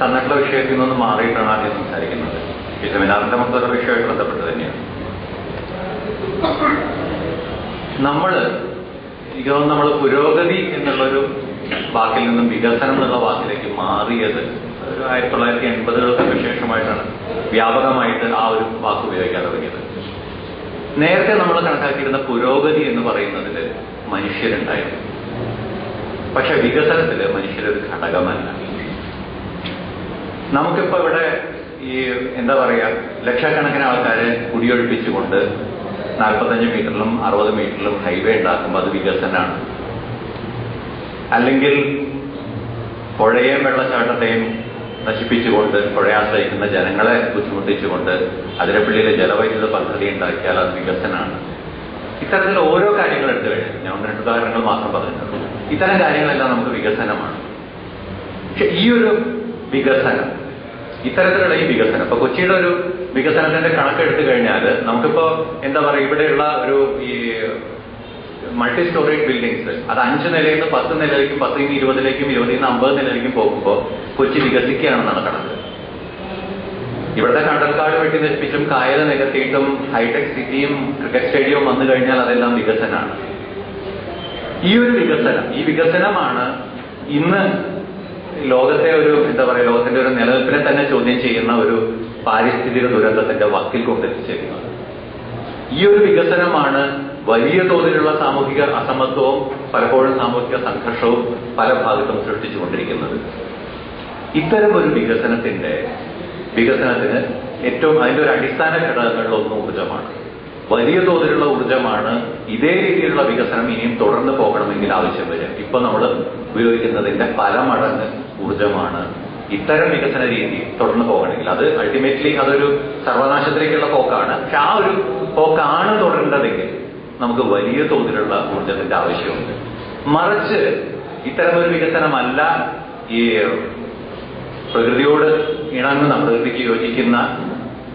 തന്നിട്ടുള്ള വിഷയത്തിൽ നിന്ന് മാറിയിട്ടാണ് ആദ്യം സംസാരിക്കുന്നത്. ഈ സെമിനാറിന്റെ മൊത്തം വിഷയമായിട്ട് ബന്ധപ്പെട്ട് തന്നെയാണ്. നമ്മൾ എനിക്ക് നമ്മൾ പുരോഗതി എന്നുള്ളൊരു വാക്കിൽ നിന്നും വികസനം എന്നുള്ള വാക്കിലേക്ക് മാറിയത് ഒരു ആയിരത്തി തൊള്ളായിരത്തി എൺപതുകൾക്ക് ശേഷമായിട്ടാണ് വ്യാപകമായിട്ട് ആ ഒരു വാക്ക് ഉപയോഗിക്കാൻ തുടങ്ങിയത്. നേരത്തെ നമ്മൾ കണക്കാക്കിയിരുന്ന പുരോഗതി എന്ന് പറയുന്നതിൽ മനുഷ്യരുണ്ടായിരുന്നു. പക്ഷെ വികസനത്തിൽ മനുഷ്യരൊരു ഘടകമല്ല. നമുക്കിപ്പോ ഇവിടെ ഈ എന്താ പറയാ ലക്ഷക്കണക്കിന് ആൾക്കാരെ കുടിയൊഴിപ്പിച്ചുകൊണ്ട് നാൽപ്പത്തഞ്ച് മീറ്ററിലും അറുപത് മീറ്ററിലും ഹൈവേ ഉണ്ടാക്കുമ്പോൾ അത് വികസനമാണ്. അല്ലെങ്കിൽ പുഴയെയും വെള്ളച്ചാട്ടത്തെയും നശിപ്പിച്ചുകൊണ്ട് പുഴയെ ആശ്രയിക്കുന്ന ജനങ്ങളെ ബുദ്ധിമുട്ടിച്ചുകൊണ്ട് അതിരപ്പള്ളിയിലെ ജലവൈദ്യുത പദ്ധതി ഉണ്ടാക്കിയാൽ അത് വികസനമാണ്. ഇത്തരത്തിൽ ഓരോ കാര്യങ്ങൾ എടുത്തു കഴിഞ്ഞു. ഞാൻ രണ്ട് ഉദാഹരണങ്ങൾ മാത്രം പറഞ്ഞു ഇത്തരം കാര്യങ്ങളെല്ലാം നമുക്ക് വികസനമാണ്. പക്ഷെ ഈ ഒരു വികസനം ഇത്തരത്തിലുള്ള ഈ വികസനം. ഇപ്പൊ കൊച്ചിയുടെ ഒരു വികസനത്തിന്റെ കണക്കെടുത്തു കഴിഞ്ഞാൽ നമുക്കിപ്പോ എന്താ പറയുക ഇവിടെയുള്ള ഒരു ഈ മൾട്ടി സ്റ്റോറി ബിൽഡിങ്സ് അത് അഞ്ച് നിലയിൽ നിന്ന് പത്ത് നിലയിലേക്കും പത്തിൽ നിന്ന് ഇരുപതിലേക്കും ഇരുപതിൽ നിന്ന് അമ്പത് നിലയിലേക്കും പോകുമ്പോൾ കൊച്ചി വികസിക്കുകയാണെന്നാണ് കണക്ക് ഇവിടുത്തെ കണ്ടൽക്കാട് വെട്ടി നശിപ്പിച്ചും കായൽ നികത്തിയിട്ടും ഹൈടെക് സിറ്റിയും ക്രിക്കറ്റ് സ്റ്റേഡിയവും വന്നു കഴിഞ്ഞാൽ അതെല്ലാം വികസനമാണ്. ഈ ഒരു വികസനം ഈ വികസനമാണ് ഇന്ന് ലോകത്തെ ഒരു എന്താ പറയുക ലോകത്തിന്റെ ഒരു നിലനിൽപ്പിനെ തന്നെ ചോദ്യം ചെയ്യുന്ന ഒരു പാരിസ്ഥിതിക ദുരന്തത്തിന്റെ വക്കിൽ കൊണ്ടെത്തിച്ചേരുന്നത് ഈ ഒരു വികസനമാണ് വലിയ തോതിലുള്ള സാമൂഹിക അസമത്വവും പലപ്പോഴും സാമൂഹിക സംഘർഷവും പല ഭാഗത്തും സൃഷ്ടിച്ചുകൊണ്ടിരിക്കുന്നത്. ഇത്തരം ഒരു വികസനത്തിന്റെ വികസനത്തിന് ഏറ്റവും അതിന്റെ ഒരു അടിസ്ഥാന ഘടകങ്ങളിലൊന്ന് ഊർജമാണ്. വലിയ തോതിലുള്ള ഊർജമാണ് ഇതേ രീതിയിലുള്ള വികസനം ഇനിയും തുടർന്ന് പോകണമെങ്കിൽ ആവശ്യം വരും ഇപ്പൊ നമ്മൾ ഉപയോഗിക്കുന്നതിന്റെ പല മടങ്ങ് ഊർജമാണ് ഇത്തരം വികസന രീതി തുടർന്ന് പോകണമെങ്കിൽ അത് അൾട്ടിമേറ്റ്ലി അതൊരു സർവനാശത്തിലേക്കുള്ള പോക്കാണ്. പക്ഷെ ആ ഒരു പോക്കാണ് തുടരേണ്ടതെങ്കിൽ നമുക്ക് വലിയ തോതിലുള്ള ഊർജത്തിന്റെ ആവശ്യമുണ്ട്. മറിച്ച് ഇത്തരമൊരു വികസനമല്ല ഈ പ്രകൃതിയോട് ഇണങ്ങുന്ന പ്രകൃതിക്ക് യോജിക്കുന്ന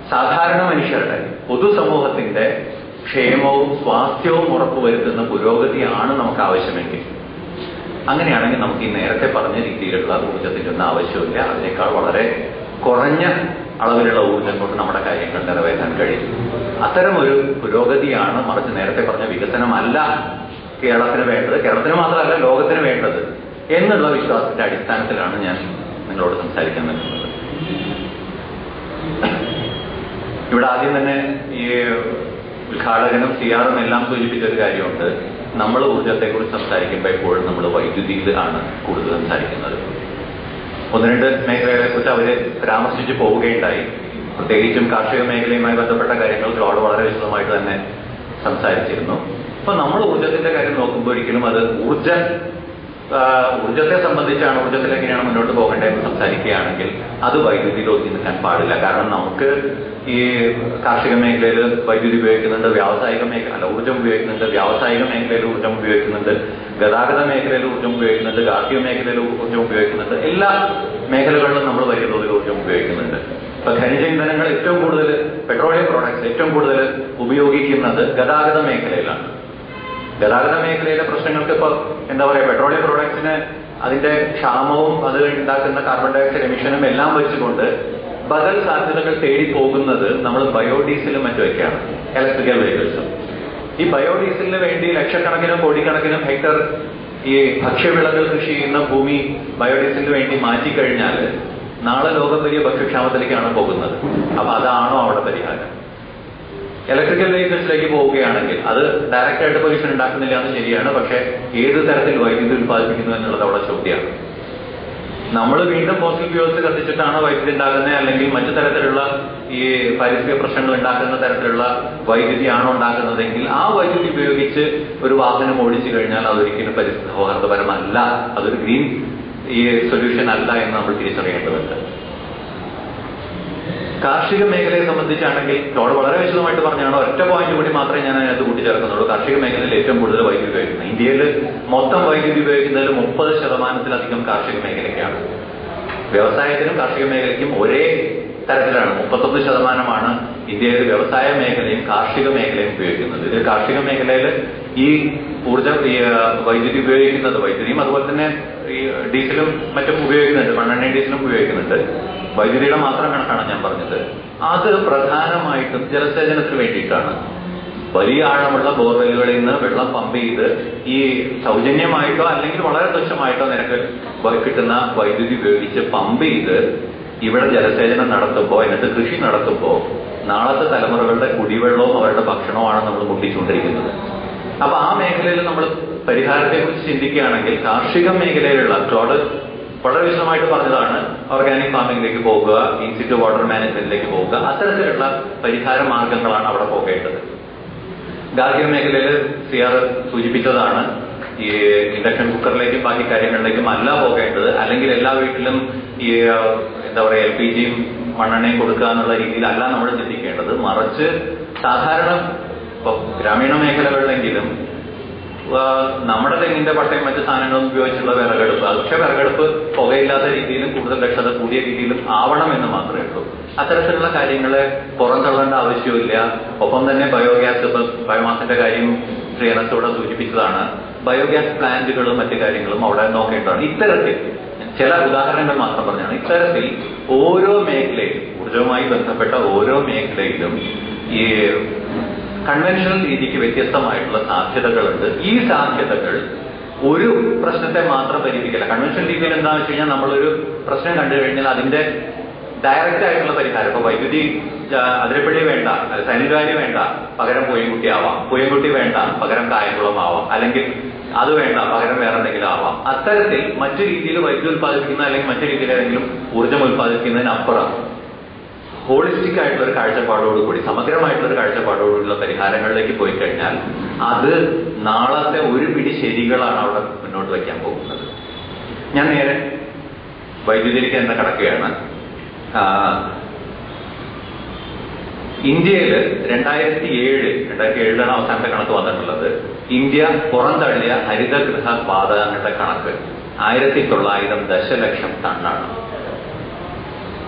സാധാരണ മനുഷ്യരുടെ പൊതുസമൂഹത്തിന്റെ ക്ഷേമവും സ്വാസ്ഥ്യവും ഉറപ്പുവരുത്തുന്ന പുരോഗതിയാണ് നമുക്ക് ആവശ്യമെങ്കിൽ അങ്ങനെയാണെങ്കിൽ നമുക്ക് ഈ നേരത്തെ പറഞ്ഞ രീതിയിലുള്ള ഊർജത്തിന്റെ ഒന്നും ആവശ്യമില്ല. അതിനേക്കാൾ വളരെ കുറഞ്ഞ അളവിലുള്ള ഊർജം കൊണ്ട് നമ്മുടെ കാര്യങ്ങൾ നിറവേറ്റാൻ കഴിയും. അത്തരം ഒരു പുരോഗതിയാണ് മറിച്ച് നേരത്തെ പറഞ്ഞ വികസനമല്ല കേരളത്തിന് വേണ്ടത്. കേരളത്തിന് മാത്രമല്ല ലോകത്തിന് വേണ്ടത് എന്നുള്ള വിശ്വാസത്തിന്റെ അടിസ്ഥാനത്തിലാണ് ഞാൻ നിങ്ങളോട് സംസാരിക്കാൻ നിൽക്കുന്നത് ഇവിടെ ആദ്യം തന്നെ ഈ ഉദ്ഘാടകനും സിയാറും എല്ലാം സൂചിപ്പിച്ച ഒരു കാര്യമുണ്ട്. നമ്മൾ ഊർജത്തെക്കുറിച്ച് സംസാരിക്കുമ്പോൾ എപ്പോഴും നമ്മൾ വൈദ്യുതിയിൽ ആണ് കൂടുതൽ സംസാരിക്കുന്നത്. ഒന്ന് രണ്ട് മേഖലകളെ കുറിച്ച് അവർ പരാമർശിച്ച് പോവുകയുണ്ടായി. പ്രത്യേകിച്ചും കാർഷിക മേഖലയുമായി ബന്ധപ്പെട്ട കാര്യങ്ങൾ ക്ലോഡ് വളരെ വിശദമായിട്ട് തന്നെ സംസാരിച്ചിരുന്നു. അപ്പൊ നമ്മൾ ഊർജത്തിന്റെ കാര്യം നോക്കുമ്പോൾ ഒരിക്കലും അത് ഊർജ ഊർജത്തെ സംബന്ധിച്ചാണ് ഊർജത്തിലേക്കാണ് എങ്ങനെയാണ് മുന്നോട്ട് പോകേണ്ടതെന്ന് സംസാരിക്കുകയാണെങ്കിൽ അത് വൈദ്യുതിയിൽ ഒതുങ്ങി നിൽക്കാൻ പാടില്ല. കാരണം നമുക്ക് ഈ കാർഷിക മേഖലയിൽ വൈദ്യുതി ഉപയോഗിക്കുന്നുണ്ട് വ്യാവസായിക മേഖല അല്ല ഊർജം ഉപയോഗിക്കുന്നുണ്ട് വ്യാവസായിക മേഖലയിൽ ഊർജം ഉപയോഗിക്കുന്നുണ്ട് ഗതാഗത മേഖലയിൽ ഊർജം ഉപയോഗിക്കുന്നുണ്ട് കാർഷിക മേഖലയിൽ ഊർജം ഉപയോഗിക്കുന്നുണ്ട് എല്ലാ മേഖലകളിലും നമ്മൾ വലിയ തോതിൽ ഊർജം ഉപയോഗിക്കുന്നുണ്ട്. ഇപ്പൊ ഖനിജ ഇന്ധനങ്ങൾ ഏറ്റവും കൂടുതൽ പെട്രോളിയം പ്രോഡക്ട്സ് ഏറ്റവും കൂടുതൽ ഉപയോഗിക്കുന്നത് ഗതാഗത മേഖലയിലാണ്. ഗതാഗത മേഖലയിലെ പ്രശ്നങ്ങൾക്ക് ഇപ്പൊ എന്താ പറയാ പെട്രോളിയം പ്രോഡക്ട്സിന് അതിന്റെ ക്ഷാമവും അത് ഉണ്ടാക്കുന്ന കാർബൺ ഡയോക്സൈഡ് എമിഷനും എല്ലാം വെച്ചുകൊണ്ട് ബദൽ സാധ്യതകൾ തേടി പോകുന്നത് നമ്മൾ ബയോഡീസലും മറ്റുമൊക്കെയാണ് ഇലക്ട്രിക്കൽ വെഹിക്കിൾസും ഈ ബയോഡീസലിന് വേണ്ടി ലക്ഷക്കണക്കിനും കോടിക്കണക്കിനും ഹെക്ടർ ഈ ഭക്ഷ്യവിളകൾ കൃഷി ചെയ്യുന്ന ഭൂമി ബയോഡീസലിന് വേണ്ടി മാറ്റിക്കഴിഞ്ഞാൽ നാളെ ലോകം വലിയ ഭക്ഷ്യക്ഷാമത്തിലേക്കാണ് പോകുന്നത്. അപ്പൊ അതാണോ അവിടെ പരിഹാരം? ഇലക്ട്രിക്കൽ വെഹിക്കിൾസിലേക്ക് പോവുകയാണെങ്കിൽ അത് ഡയറക്റ്റ് ആയിട്ട് പൊല്യൂഷൻ ഉണ്ടാക്കുന്നില്ല എന്ന് ശരിയാണ് പക്ഷേ ഏത് തരത്തിൽ വൈദ്യുതി ഉത്പാദിപ്പിക്കുന്നു എന്നുള്ളത് അവിടെ ചോദ്യമാണ്. നമ്മൾ വീണ്ടും ഫോസിൽ ഫ്യൂൾസ് കത്തിച്ചിട്ടാണ് വൈദ്യുതി ഉണ്ടാക്കുന്നത് അല്ലെങ്കിൽ മറ്റു തരത്തിലുള്ള ഈ പാരിസ്ഥിതിക പ്രശ്നങ്ങൾ ഉണ്ടാക്കുന്ന തരത്തിലുള്ള വൈദ്യുതിയാണോ ഉണ്ടാക്കുന്നതെങ്കിൽ ആ വൈദ്യുതി ഉപയോഗിച്ച് ഒരു വാഹനം ഓടിച്ചു കഴിഞ്ഞാൽ അതൊരിക്കലും പരിസ്ഥിതി സൗഹാർദ്ദപരമല്ല. അതൊരു ഗ്രീൻ ഈ സൊല്യൂഷൻ അല്ല എന്ന് നമ്മൾ തിരിച്ചറിയേണ്ടതുണ്ട്. കാർഷിക മേഖലയെ സംബന്ധിച്ചാണെങ്കിൽ ലോഡ് വളരെ വിശദമായിട്ട് പറഞ്ഞാണ് ഒറ്റ പോയിന്റ് കൂടി മാത്രമേ ഞാൻ അതിനകത്ത് കൂട്ടിച്ചേർക്കുന്നുള്ളൂ. കാർഷിക മേഖലയിൽ ഏറ്റവും കൂടുതൽ വൈദ്യുതി ഉപയോഗിക്കുന്നത്. ഇന്ത്യയിൽ മൊത്തം വൈദ്യുതി ഉപയോഗിക്കുന്നതിൽ മുപ്പത് ശതമാനത്തിലധികം കാർഷിക മേഖലയ്ക്കാണ്. വ്യവസായത്തിനും കാർഷിക മേഖലയ്ക്കും ഒരേ തരത്തിലാണ്. മുപ്പത്തൊന്ന് ശതമാനമാണ് ഇന്ത്യയിൽ വ്യവസായ മേഖലയും കാർഷിക മേഖലയും ഉപയോഗിക്കുന്നത്. ഇതിൽ കാർഷിക മേഖലയിൽ ഈ ഊർജ വൈദ്യുതി ഉപയോഗിക്കുന്നത് വൈദ്യുതിയും അതുപോലെ തന്നെ ഈ ഡീസലും മറ്റും ഉപയോഗിക്കുന്നുണ്ട്. മണ്ണെണ്ണയും ഡീസലും ഉപയോഗിക്കുന്നുണ്ട്. വൈദ്യുതിയുടെ മാത്രം കണക്കാണ് ഞാൻ പറഞ്ഞത്. അത് പ്രധാനമായിട്ടും ജലസേചനത്തിന് വേണ്ടിയിട്ടാണ്. വലിയ ആഴമുള്ള ബോർവെല്ലുകളിൽ നിന്ന് വെള്ളം പമ്പ് ചെയ്ത് ഈ സൗജന്യമായിട്ടോ അല്ലെങ്കിൽ വളരെ തുച്ഛമായിട്ടോ നിനക്ക് കിട്ടുന്ന വൈദ്യുതി ഉപയോഗിച്ച് പമ്പ് ചെയ്ത് ഇവിടെ ജലസേചനം നടത്തുമ്പോൾ എന്നിട്ട് കൃഷി നടത്തുമ്പോൾ നാളത്തെ തലമുറകളുടെ കുടിവെള്ളവും അവരുടെ ഭക്ഷണവുമാണ് നമ്മൾ മുട്ടിച്ചുകൊണ്ടിരിക്കുന്നത്. അപ്പൊ ആ മേഖലയിൽ നമ്മൾ പരിഹാരത്തെ കുറിച്ച് ചിന്തിക്കുകയാണെങ്കിൽ കാർഷിക മേഖലയിലുള്ള ട്രോഡ് വളരെ വിശദമായിട്ട് പറഞ്ഞതാണ് ഓർഗാനിക് ഫാമിംഗിലേക്ക് പോകുക ഇൻസിറ്റ് വാട്ടർ മാനേജ്മെന്റിലേക്ക് പോകുക അത്തരത്തിലുള്ള പരിഹാര മാർഗങ്ങളാണ് അവിടെ പോകേണ്ടത്. ഗാർഹിക മേഖലയിൽ സി ആർ സൂചിപ്പിച്ചതാണ് ഈ ഇൻഡക്ഷൻ കുക്കറിലേക്കും ബാക്കി കാര്യങ്ങളിലേക്കും അല്ല പോകേണ്ടത്. അല്ലെങ്കിൽ എല്ലാ വീട്ടിലും ഈ എന്താ പറയുക എൽ പി ജിയും മണ്ണെണ്ണയും കൊടുക്കുക എന്നുള്ള രീതിയിലല്ല നമ്മൾ ചിന്തിക്കേണ്ടത്. മറിച്ച് സാധാരണ ഇപ്പൊ ഗ്രാമീണ മേഖലകളിലെങ്കിലും നമ്മുടെ തെങ്ങിന്റെ പട്ടയും മറ്റു സാധനങ്ങളും ഉപയോഗിച്ചുള്ള വിറകെടുപ്പ് അതൊക്കെ വിറകെടുപ്പ് പുകയില്ലാത്ത രീതിയിലും കൂടുതൽ ദക്ഷത കൂടിയ രീതിയിലും ആവണം എന്ന് മാത്രമേ ഉള്ളൂ. അത്തരത്തിലുള്ള കാര്യങ്ങളെ പുറന്തള്ളേണ്ട ആവശ്യമില്ല ഒപ്പം തന്നെ ബയോഗ്യാസ് ബയോമാസിന്റെ കാര്യം ശ്രീനത്തോടെ സൂചിപ്പിച്ചതാണ്. ബയോഗ്യാസ് പ്ലാന്റുകളും മറ്റു കാര്യങ്ങളും അവിടെ നോക്കേണ്ടതാണ്. ഇത്തരത്തിൽ ചില ഉദാഹരണങ്ങൾ മാത്രം പറഞ്ഞാണ്. ഇത്തരത്തിൽ ഓരോ മേഖലയിലും ഊർജവുമായി ബന്ധപ്പെട്ട ഓരോ മേഖലയിലും ഈ കൺവെൻഷണൽ രീതിക്ക് വ്യത്യസ്തമായിട്ടുള്ള സാധ്യതകളുണ്ട്. ഈ സാധ്യതകൾ ഒരു പ്രശ്നത്തെ മാത്രം പരിഹരിക്കില്ല. കൺവെൻഷണൽ രീതിയിൽ എന്താണെന്ന് വെച്ച് കഴിഞ്ഞാൽ നമ്മളൊരു പ്രശ്നം കണ്ടു കഴിഞ്ഞാൽ അതിന്റെ ഡയറക്റ്റ് ആയിട്ടുള്ള പരിഹാരം. ഇപ്പൊ വൈദ്യുതി അതിരപ്പള്ളി വേണ്ട സൈനികാരി വേണ്ട പകരം പൂയംകുട്ടി ആവാം. പൂയംകുട്ടി വേണ്ട പകരം കായംകുളം ആവാം. അല്ലെങ്കിൽ അത് വേണ്ട പകരം വേറെ എന്തെങ്കിലും ആവാം. അത്തരത്തിൽ മറ്റു രീതിയിൽ വൈദ്യുതി ഉത്പാദിപ്പിക്കുന്ന അല്ലെങ്കിൽ മറ്റു രീതിയിൽ ഏതെങ്കിലും ഊർജം ഉത്പാദിപ്പിക്കുന്നതിനപ്പുറം ഹോളിസ്റ്റിക് ആയിട്ടുള്ള ഒരു കാഴ്ചപ്പാടോടുകൂടി സമഗ്രമായിട്ടുള്ള ഒരു കാഴ്ചപ്പാടോടുകൂടിയുള്ള പരിഹാരങ്ങളിലേക്ക് പോയി കഴിഞ്ഞാൽ അത് നാളത്തെ ഒരു പിടി ശരികളാണ് അവിടെ മുന്നോട്ട് വയ്ക്കാൻ പോകുന്നത്. ഞാൻ നേരെ വൈദ്യുതിയിലേക്ക് തന്നെ കടക്കുകയാണ്. ഇന്ത്യയിൽ രണ്ടായിരത്തി ഏഴ് രണ്ടായിരത്തി ഏഴിലാണ് അവസാനത്തെ കണക്ക് വന്നിട്ടുള്ളത്. ഇന്ത്യ പുറന്തള്ളിയ ഹരിതഗൃഹ വാതകങ്ങളുടെ കണക്ക് ആയിരത്തി തൊള്ളായിരം ദശലക്ഷം ടണ്ണാണ്.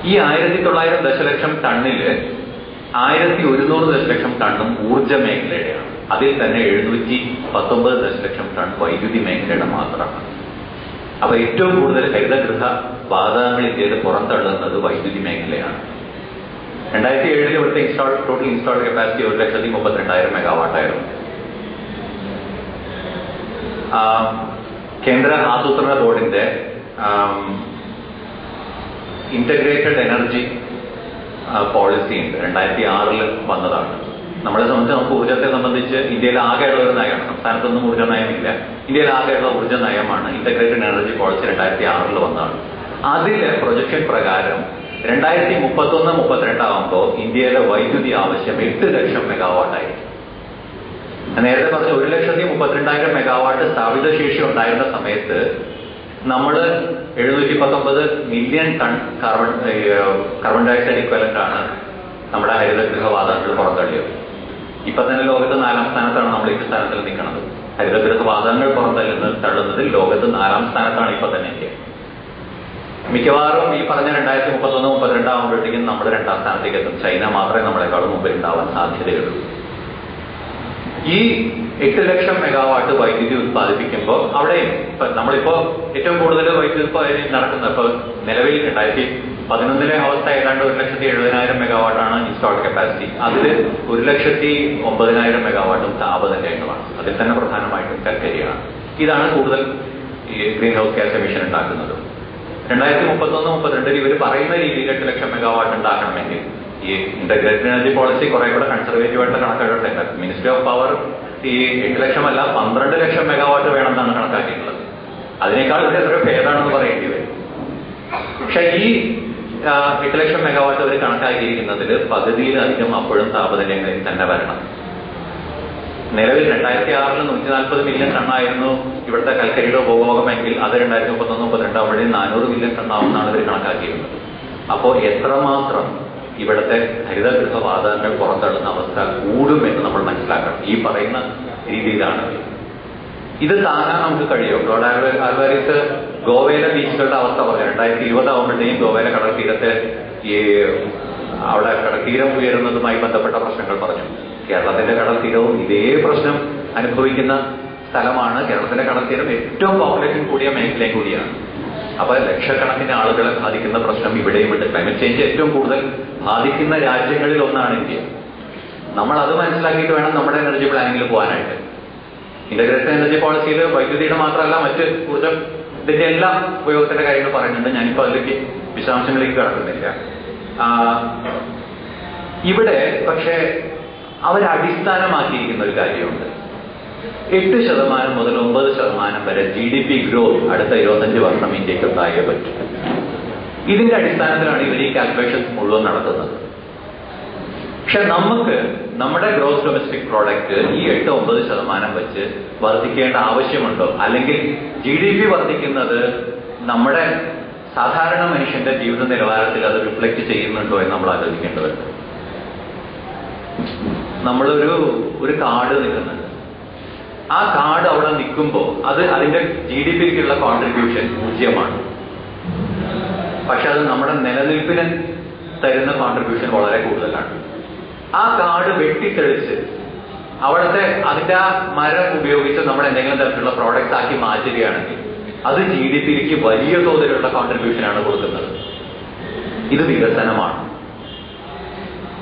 ഈ ആയിരത്തി തൊള്ളായിരം ദശലക്ഷം ടണ്ണിൽ ആയിരത്തി ഒരുന്നൂറ് ദശലക്ഷം ടണ്ണും ഊർജ മേഖലയുടെയാണ്. അതിൽ തന്നെ എഴുന്നൂറ്റി പത്തൊമ്പത് ദശലക്ഷം ടൺ വൈദ്യുതി മേഖലയുടെ മാത്രമാണ്. അപ്പൊ ഏറ്റവും കൂടുതൽ ഹരിതഗൃഹ വാതകങ്ങൾ ഇന്ത്യയിൽ പുറന്തള്ളുന്നത് വൈദ്യുതി മേഖലയാണ്. രണ്ടായിരത്തി ഏഴിൽ ഇവിടുത്തെ ഇൻസ്റ്റാൾ ടോട്ടൽ ഇൻസ്റ്റാൾഡ് കപ്പാസിറ്റി ഒരു ലക്ഷത്തി മുപ്പത്തിരണ്ടായിരം മെഗാവാട്ടായിരുന്നു ആ, കേന്ദ്ര ആസൂത്രണ ബോർഡിന്റെ ഇന്റഗ്രേറ്റഡ് എനർജി പോളിസി ഉണ്ട്. രണ്ടായിരത്തി ആറിൽ വന്നതാണ്. നമ്മളെ സംബന്ധിച്ച് നമുക്ക് ഊർജത്തെ സംബന്ധിച്ച് ഇന്ത്യയിൽ ആകെയുള്ള ഒരു നയമാണ് സംസ്ഥാനത്തൊന്നും ഊർജ നയമില്ല. ഇന്ത്യയിൽ ആകെയുള്ള ഊർജ നയമാണ് ഇന്റഗ്രേറ്റഡ് എനർജി പോളിസി രണ്ടായിരത്തി ആറിൽ വന്നതാണ്. അതിലെ പ്രൊജക്ഷൻ പ്രകാരം രണ്ടായിരത്തി മുപ്പത്തൊന്ന് മുപ്പത്തിരണ്ടാകുമ്പോൾ ഇന്ത്യയിലെ വൈദ്യുതി ആവശ്യം എട്ട് ലക്ഷം മെഗാവാട്ടായിരിക്കും ഞാൻ നേരത്തെ പറഞ്ഞ ഒരു ലക്ഷത്തി മുപ്പത്തിരണ്ടായിരം മെഗാവാട്ട് സ്ഥാപിത ശേഷി ഉണ്ടായിരുന്ന സമയത്ത് നമ്മൾ എഴുന്നൂറ്റി പത്തൊമ്പത് million ton carbon carbon dioxide equivalent ആണ് നമ്മുടെ ഹരിതഗൃഹ വാതകങ്ങൾ പുറന്തള്ളിയത്. ഇപ്പൊ തന്നെ ലോകത്ത് നാലാം സ്ഥാനത്താണ് നമ്മൾ ഈ സ്ഥാനത്തിൽ നിൽക്കുന്നത്. ഹരിതഗൃഹ വാതകങ്ങൾ പുറന്തള്ളുന്നത് തള്ളുന്നതിൽ ലോകത്ത് നാലാം സ്ഥാനത്താണ് ഇപ്പൊ തന്നെ ഇന്ത്യ. മിക്കവാറും ഈ പറഞ്ഞ രണ്ടായിരത്തി മുപ്പത്തൊന്ന് മുപ്പത്തിരണ്ടാകുമ്പോഴത്തേക്കും നമ്മുടെ രണ്ടാം സ്ഥാനത്തേക്ക് എത്തും. ചൈന മാത്രമേ നമ്മളെക്കാളും മുമ്പിൽ ഉണ്ടാവാൻ സാധ്യതയുള്ളൂ. ഈ എട്ട് ലക്ഷം മെഗാവാട്ട് വൈദ്യുതി ഉത്പാദിപ്പിക്കുമ്പോൾ അവിടെ നമ്മളിപ്പോ ഏറ്റവും കൂടുതൽ വൈദ്യുതി ഉത്പാദനം നടക്കുന്നത് ഇപ്പൊ നിലവിൽ രണ്ടായിരത്തി പതിനൊന്നിലെ അവസ്ഥ ഏതാണ്ട് ഒരു ലക്ഷത്തി എഴുപതിനായിരം മെഗാവാട്ടാണ് ഇൻസ്റ്റാൾഡ് കപ്പാസിറ്റി അതിൽ ഒരു ലക്ഷത്തി ഒമ്പതിനായിരം മെഗാവാട്ടും താപനിലയങ്ങളാണ് അതിൽ തന്നെ പ്രധാനമായിട്ടും കൽക്കരിയാണ് ഇതാണ് കൂടുതൽ ഈ ഗ്രീൻ ഹൗസ് ഗ്യാസ് എമിഷൻ ഉണ്ടാക്കുന്നത്. രണ്ടായിരത്തി മുപ്പത്തൊന്ന് മുപ്പത്തിരണ്ടിൽ ഇവർ പറയുന്ന രീതിയിൽ എട്ട് ലക്ഷം മെഗാവാട്ട് ഉണ്ടാക്കണമെങ്കിൽ ഈ ഇന്റഗ്രേറ്റഡ് എനർജി പോളിസി കുറെ കൂടെ കൺസർവേറ്റീവ് ആയിട്ട് കണക്കാക്കിയിട്ടുണ്ട് മിനിസ്ട്രി ഓഫ് പവർ ഈ എട്ട് ലക്ഷമല്ല പന്ത്രണ്ട് ലക്ഷം മെഗാവാട്ട് വേണമെന്നാണ് കണക്കാക്കിയിട്ടുള്ളത്. അതിനേക്കാൾ ഇവിടെ എത്ര ഭേദമാണെന്ന് പറയേണ്ടി വരും. പക്ഷെ ഈ എട്ട് ലക്ഷം മെഗാവാട്ട് അവർ കണക്കാക്കിയിരിക്കുന്നതിൽ പകുതിയിലധികം അപ്പോഴും താപനിലയങ്ങളിൽ തന്നെ വരണം. നിലവിൽ രണ്ടായിരത്തി ആറിൽ നൂറ്റി നാൽപ്പത് മില്യൺ ടണ്ണായിരുന്നു ഇവിടുത്തെ കൽക്കരിയുടെ ഉപഭോഗമെങ്കിൽ അത് രണ്ടായിരത്തി മുപ്പത്തൊന്ന് മുപ്പത്തിരണ്ട് ആവുമ്പോഴേ നാനൂറ് മില്യൺ ടണ്ണാവുമെന്നാണ് ഇവർ കണക്കാക്കിയിരുന്നത്. അപ്പോൾ എത്രമാത്രം ഇവിടുത്തെ ഹരിതഗൃഹ വാതകങ്ങൾ പുറന്തള്ളുന്ന അവസ്ഥ കൂടുമെന്ന് നമ്മൾ മനസ്സിലാക്കണം. ഈ പറയുന്ന രീതിയിലാണ്. ഇത് താങ്ങാൻ നമുക്ക് കഴിയും. ആൽവ- ആൽവാരിസ് ഗോവയിലെ ബീച്ചുകളുടെ അവസ്ഥ പറഞ്ഞു രണ്ടായിരത്തി ഇരുപതാവുമ്പോഴത്തേക്കും ഗോവയിലെ കടൽ തീരത്തെ ഈ അവിടെ കടൽത്തീരം ഉയരുന്നതുമായി ബന്ധപ്പെട്ട പ്രശ്നങ്ങൾ പറഞ്ഞു. കേരളത്തിന്റെ കടൽത്തീരവും ഇതേ പ്രശ്നം അനുഭവിക്കുന്ന സ്ഥലമാണ് കേരളത്തിന്റെ കടൽത്തീരം ഏറ്റവും പോപ്പുലേഷൻ കൂടിയ മേഖലയും കൂടിയാണ്. അപ്പൊ ലക്ഷക്കണക്കിന് ആളുകളെ ബാധിക്കുന്ന പ്രശ്നം ഇവിടെയുമുണ്ട് ക്ലൈമറ്റ് ചേഞ്ച് ഏറ്റവും കൂടുതൽ ബാധിക്കുന്ന രാജ്യങ്ങളിൽ ഒന്നാണ് ഇന്ത്യ. നമ്മൾ അത് മനസ്സിലാക്കിയിട്ട് വേണം നമ്മുടെ എനർജി പ്ലാനിങ്ങിൽ പോകാനായിട്ട്. ഇന്റഗ്രേറ്റഡ് എനർജി പോളിസിയിൽ വൈദ്യുതിയുടെ മാത്രമല്ല മറ്റ് ഊർജം ഇതിന്റെ എല്ലാം ഉപയോഗത്തിന്റെ കാര്യങ്ങൾ പറയുന്നുണ്ട്. ഞാനിപ്പോൾ അതിലേക്ക് വിശദാംശങ്ങളിലേക്ക് കടക്കുന്നില്ല. ഇവിടെ പക്ഷേ അവരടിസ്ഥാനമാക്കിയിരിക്കുന്ന ഒരു കാര്യമുണ്ട്. എട്ട് ശതമാനം മുതൽ ഒമ്പത് ശതമാനം വരെ ജി ഡി പി ഗ്രോത്ത് അടുത്ത ഇരുപത്തഞ്ച് വർഷം ഇന്ത്യയ്ക്ക് ഉണ്ടായേ പറ്റും. ഇതിന്റെ അടിസ്ഥാനത്തിലാണ് ഇവർ ഈ കാൽക്കുലേഷൻസ് മുഴുവൻ നടത്തുന്നത്. പക്ഷെ നമുക്ക് നമ്മുടെ ഗ്രോസ് ഡൊമസ്റ്റിക് പ്രോഡക്റ്റ് ഈ എട്ട് ഒമ്പത് ശതമാനം വെച്ച് വർദ്ധിക്കേണ്ട ആവശ്യമുണ്ടോ? അല്ലെങ്കിൽ ജി ഡി പി വർദ്ധിക്കുന്നത് നമ്മുടെ സാധാരണ മനുഷ്യന്റെ ജീവിത നിലവാരത്തിൽ അത് റിഫ്ലക്ട് ചെയ്യുന്നുണ്ടോ എന്ന് നമ്മൾ ആലോചിക്കേണ്ടതുണ്ട് നമ്മളൊരു ഒരു കാട് നിൽക്കുന്നുണ്ട്. ആ കാർഡ് അവിടെ നിൽക്കുമ്പോൾ അത് അതിന്റെ ജി ഡി പിക്കുള്ള കോൺട്രിബ്യൂഷൻ പൂജ്യമാണ്. പക്ഷെ അത് നമ്മുടെ നിലനിൽപ്പിന് തരുന്ന കോൺട്രിബ്യൂഷൻ വളരെ കൂടുതലാണ്. ആ കാർഡ് വെട്ടിത്തെളിച്ച് അവിടുത്തെ അതിന്റെ ആ മരം ഉപയോഗിച്ച് നമ്മൾ എന്തെങ്കിലും തരത്തിലുള്ള പ്രോഡക്റ്റ് ആക്കി മാറ്റുകയാണെങ്കിൽ അത് ജി ഡി പിക്ക് വലിയ തോതിലുള്ള കോൺട്രിബ്യൂഷനാണ് കൊടുക്കുന്നത്. ഇത് വികസനമാണ്.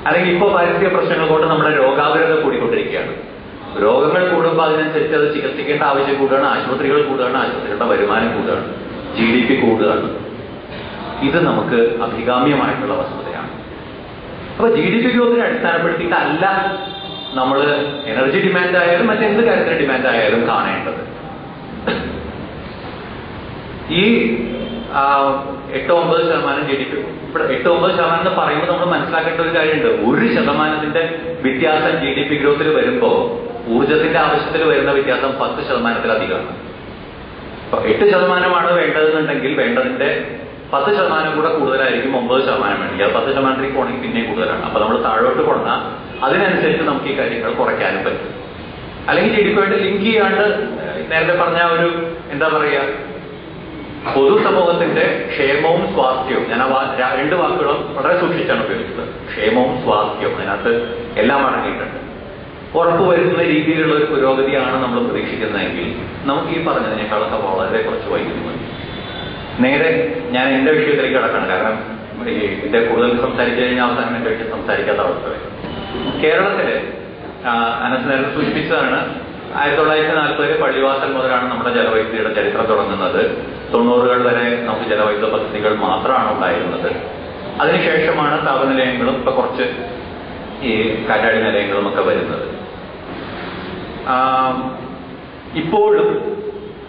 അല്ലെങ്കിൽ ഇപ്പോൾ പാരിസ്ഥിതിക പ്രശ്നങ്ങൾ കൊണ്ട് നമ്മുടെ രോഗാതുരത കൂടിക്കൊണ്ടിരിക്കുകയാണ്. രോഗങ്ങൾ കൂടുമ്പോൾ അതിനനുസരിച്ച് അത് ചികിത്സിക്കേണ്ട ആവശ്യം കൂടുകയാണ് ആശുപത്രികൾ കൂടുകയാണ് ആശുപത്രികളുടെ വരുമാനം കൂടുകയാണ് ജി ഡി പി കൂടുകയാണ്. ഇത് നമുക്ക് അഭികാമ്യമായിട്ടുള്ള വസ്തുതയാണ്. അപ്പൊ ജി ഡി പി ഗ്രോത്തിനെ അടിസ്ഥാനപ്പെടുത്തിയിട്ടല്ല നമ്മൾ എനർജി ഡിമാൻഡ് ആയാലും മറ്റെന്ത് കാര്യത്തിന് ഡിമാൻഡ് ആയാലും കാണേണ്ടത്. ഈ എട്ട് ഒമ്പത് ശതമാനം ജി ഡി പി ഇവിടെ എട്ട് ഒമ്പത് ശതമാനം എന്ന് പറയുമ്പോൾ നമ്മൾ മനസ്സിലാക്കേണ്ട ഒരു കാര്യമുണ്ട്. ഒരു ശതമാനത്തിന്റെ വ്യത്യാസം ജി ഡി പി ഗ്രോത്തിൽ വരുമ്പോൾ ഊർജത്തിന്റെ ആവശ്യത്തിൽ വരുന്ന വ്യത്യാസം പത്ത് ശതമാനത്തിലധികമാണ്. അപ്പൊ എട്ട് ശതമാനമാണ് വേണ്ടതെന്നുണ്ടെങ്കിൽ വേണ്ടതിന്റെ പത്ത് ശതമാനം കൂടെ കൂടുതലായിരിക്കും ഒമ്പത് ശതമാനം വേണമെങ്കിൽ അത് പത്ത് ശതമാനത്തിലേക്ക് പോകണമെങ്കിൽ പിന്നെയും കൂടുതലാണ്. അപ്പൊ നമ്മൾ താഴോട്ട് കൊടുത്താൽ അതിനനുസരിച്ച് നമുക്ക് ഈ കാര്യങ്ങൾ കുറയ്ക്കാനും പറ്റും. അല്ലെങ്കിൽ ജി ഡി പിയായിട്ട് ലിങ്ക് ചെയ്യാണ്ട് നേരത്തെ പറഞ്ഞ ഒരു എന്താ പറയുക സമൂഹത്തിന്റെ ക്ഷേമവും സ്വാസ്ഥ്യവും. ഞാൻ ആ രണ്ട് വാക്കുകളും വളരെ സൂക്ഷിച്ചാണ് ഉപയോഗിച്ചത് ക്ഷേമവും സ്വാസ്ഥ്യവും. അതിനകത്ത് എല്ലാം അടങ്ങിയിട്ടുണ്ട്. ഉറപ്പുവരുത്തുന്ന രീതിയിലുള്ള ഒരു പുരോഗതിയാണ് നമ്മൾ പ്രതീക്ഷിക്കുന്നതെങ്കിൽ നമുക്ക് ഈ പറഞ്ഞതിനേക്കാളൊക്കെ വളരെ കുറച്ച് വൈകുന്നു. നേരെ ഞാൻ എന്റെ വിഷയത്തിലേക്ക് കിടക്കണം. കാരണം ഇതിന്റെ കൂടുതൽ സംസാരിച്ചു കഴിഞ്ഞാൽ അവസാനം എന്റെ വിഷയം സംസാരിക്കാത്ത അവസ്ഥ കേരളത്തിൽ അനസ് നേരത്തെ സൂചിപ്പിച്ചതാണ് ആയിരത്തി തൊള്ളായിരത്തി നാൽപ്പതിൽ പള്ളിവാസൽ മുതലാണ് നമ്മുടെ ജലവൈദ്യുതിയുടെ ചരിത്രം തുടങ്ങുന്നത്. തൊണ്ണൂറുകൾ വരെ നമുക്ക് ജലവൈദ്യുത പദ്ധതികൾ മാത്രമാണ് ഉണ്ടായിരുന്നത്. അതിനുശേഷമാണ് താപനിലയങ്ങളും ഇപ്പൊ കുറച്ച് ഈ കാറ്റാടി നിലയങ്ങളും ഒക്കെ വരുന്നത്. ഇപ്പോഴും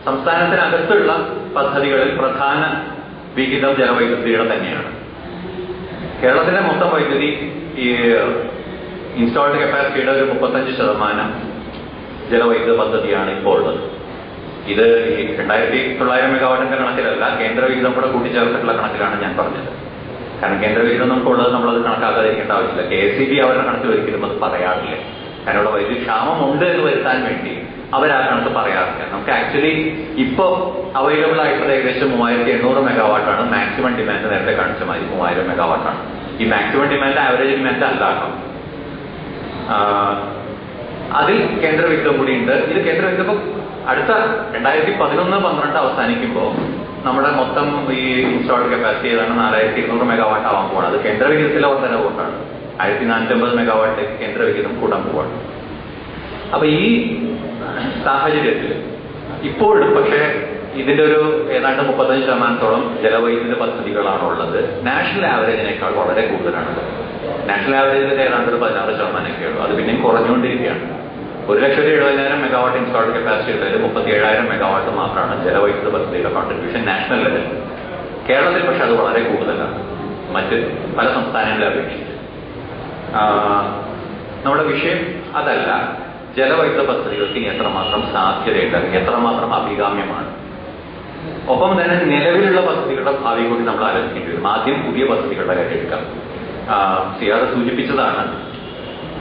സംസ്ഥാനത്തിനകത്തുള്ള പദ്ധതികളിൽ പ്രധാന വിഹിതം ജലവൈദ്യുതിയുടെ തന്നെയാണ്. കേരളത്തിലെ മൊത്തം വൈദ്യുതി ഈ ഇൻസ്റ്റാൾഡ് കപ്പാസിറ്റിയുടെ ഒരു മുപ്പത്തഞ്ച് ശതമാനം ജലവൈദ്യുത പദ്ധതിയാണ് ഇപ്പോൾ ഉള്ളത് ഇത് ഈ രണ്ടായിരത്തി തൊള്ളായിരം മെഗാവാട്ടിന്റെ കണക്കിലല്ല കേന്ദ്ര വിഹിതം കൂടെ കൂട്ടിച്ചേർത്തിട്ടുള്ള കണക്കിലാണ് ഞാൻ പറഞ്ഞത്. കാരണം കേന്ദ്ര വിഹിതം നമുക്കുള്ളത് നമ്മളത് കണക്കാക്കാതിരിക്കേണ്ട ആവശ്യമില്ല. കെ എസ് സി ബി അവരുടെ കണക്കിൽ ഒരിക്കലും അത് പറയാറില്ല. കാരണം വൈദ്യുതി ക്ഷാമം ഉണ്ട് എന്ന് വരുത്താൻ വേണ്ടി അവരാ കണക്ക് പറയാറില്ല നമുക്ക് ആക്ച്വലി ഇപ്പോ അവൈലബിൾ ആയിട്ടുള്ള ഏകദേശം മൂവായിരത്തി എണ്ണൂറ് മെഗാവാട്ടാണ് മാക്സിമം ഡിമാൻഡ് നേരത്തെ കാണിച്ച മാതിരി മൂവായിരം മെഗാവാട്ടാണ് ഈ മാക്സിമം ഡിമാൻഡ് ആവറേജ് ഡിമാൻഡ് അല്ല അതിൽ കേന്ദ്ര വിഹിതം ഉണ്ട്. ഇത് കേന്ദ്ര വിഹിതം അടുത്ത രണ്ടായിരത്തി പതിനൊന്ന് പന്ത്രണ്ട് അവസാനിക്കുമ്പോൾ നമ്മുടെ മൊത്തം ഈ ഇൻസ്റ്റാൾഡ് കപ്പാസിറ്റി ഏതാണ് നാലായിരത്തി ഇരുന്നൂറ് മെഗാവാട്ട് ആവാൻ പോകണം അത് കേന്ദ്ര വിഹിതത്തിലെ വർധന കൊണ്ടാണ് ആയിരത്തി നാനൂറ്റമ്പത് മെഗാവാട്ടിലേക്ക് കേന്ദ്രവിഹിതം കൂടാൻ പോവാണ്. അപ്പൊ ഈ സാഹചര്യത്തിൽ ഇപ്പോഴും പക്ഷേ ഇതിന്റെ ഒരു ഏതാണ്ട് മുപ്പത്തഞ്ച് ശതമാനത്തോളം ജലവൈദ്യുത പദ്ധതികളാണ് ഉള്ളത്. നാഷണൽ ആവറേജിനേക്കാൾ വളരെ കൂടുതലാണ് നാഷണൽ ആവറേജിന്റെ ഏതാണ്ട് ഒരു പതിനാറ് ശതമാനമൊക്കെ ഉള്ളൂ. അത് പിന്നെയും കുറഞ്ഞുകൊണ്ടിരിക്കുകയാണ്. ഒരു ലക്ഷത്തി എഴുപതിനായിരം മെഗാവാട്ട് ഇൻസ്റ്റാൾഡ് കപ്പാസിറ്റി ഉള്ളതിൽ മുപ്പത്തി ഏഴായിരം മെഗാവാട്ട് മാത്രമാണ് ജലവൈദ്യുത പദ്ധതിയുടെ കോൺട്രിബ്യൂഷൻ നാഷണൽ ലെവലിൽ കേരളത്തിൽ പക്ഷെ അത് വളരെ കൂടുതലാണ്. മറ്റ് പല സംസ്ഥാനങ്ങളെ അപേക്ഷിച്ച്. നമ്മുടെ വിഷയം അതല്ല. ജലവൈദ്യുത പദ്ധതികൾക്ക് ഇനി എത്രമാത്രം സാധ്യതയുണ്ട്? എത്രമാത്രം അഭികാമ്യമാണ്? ഒപ്പം തന്നെ നിലവിലുള്ള പദ്ധതികളുടെ ഭാവി കൂടി നമ്മൾ ആലോചിക്കേണ്ടി വരും. ആദ്യം പുതിയ പദ്ധതികളുടെ കാര്യം എടുക്കാം. സിയാർ സൂചിപ്പിച്ചതാണ്.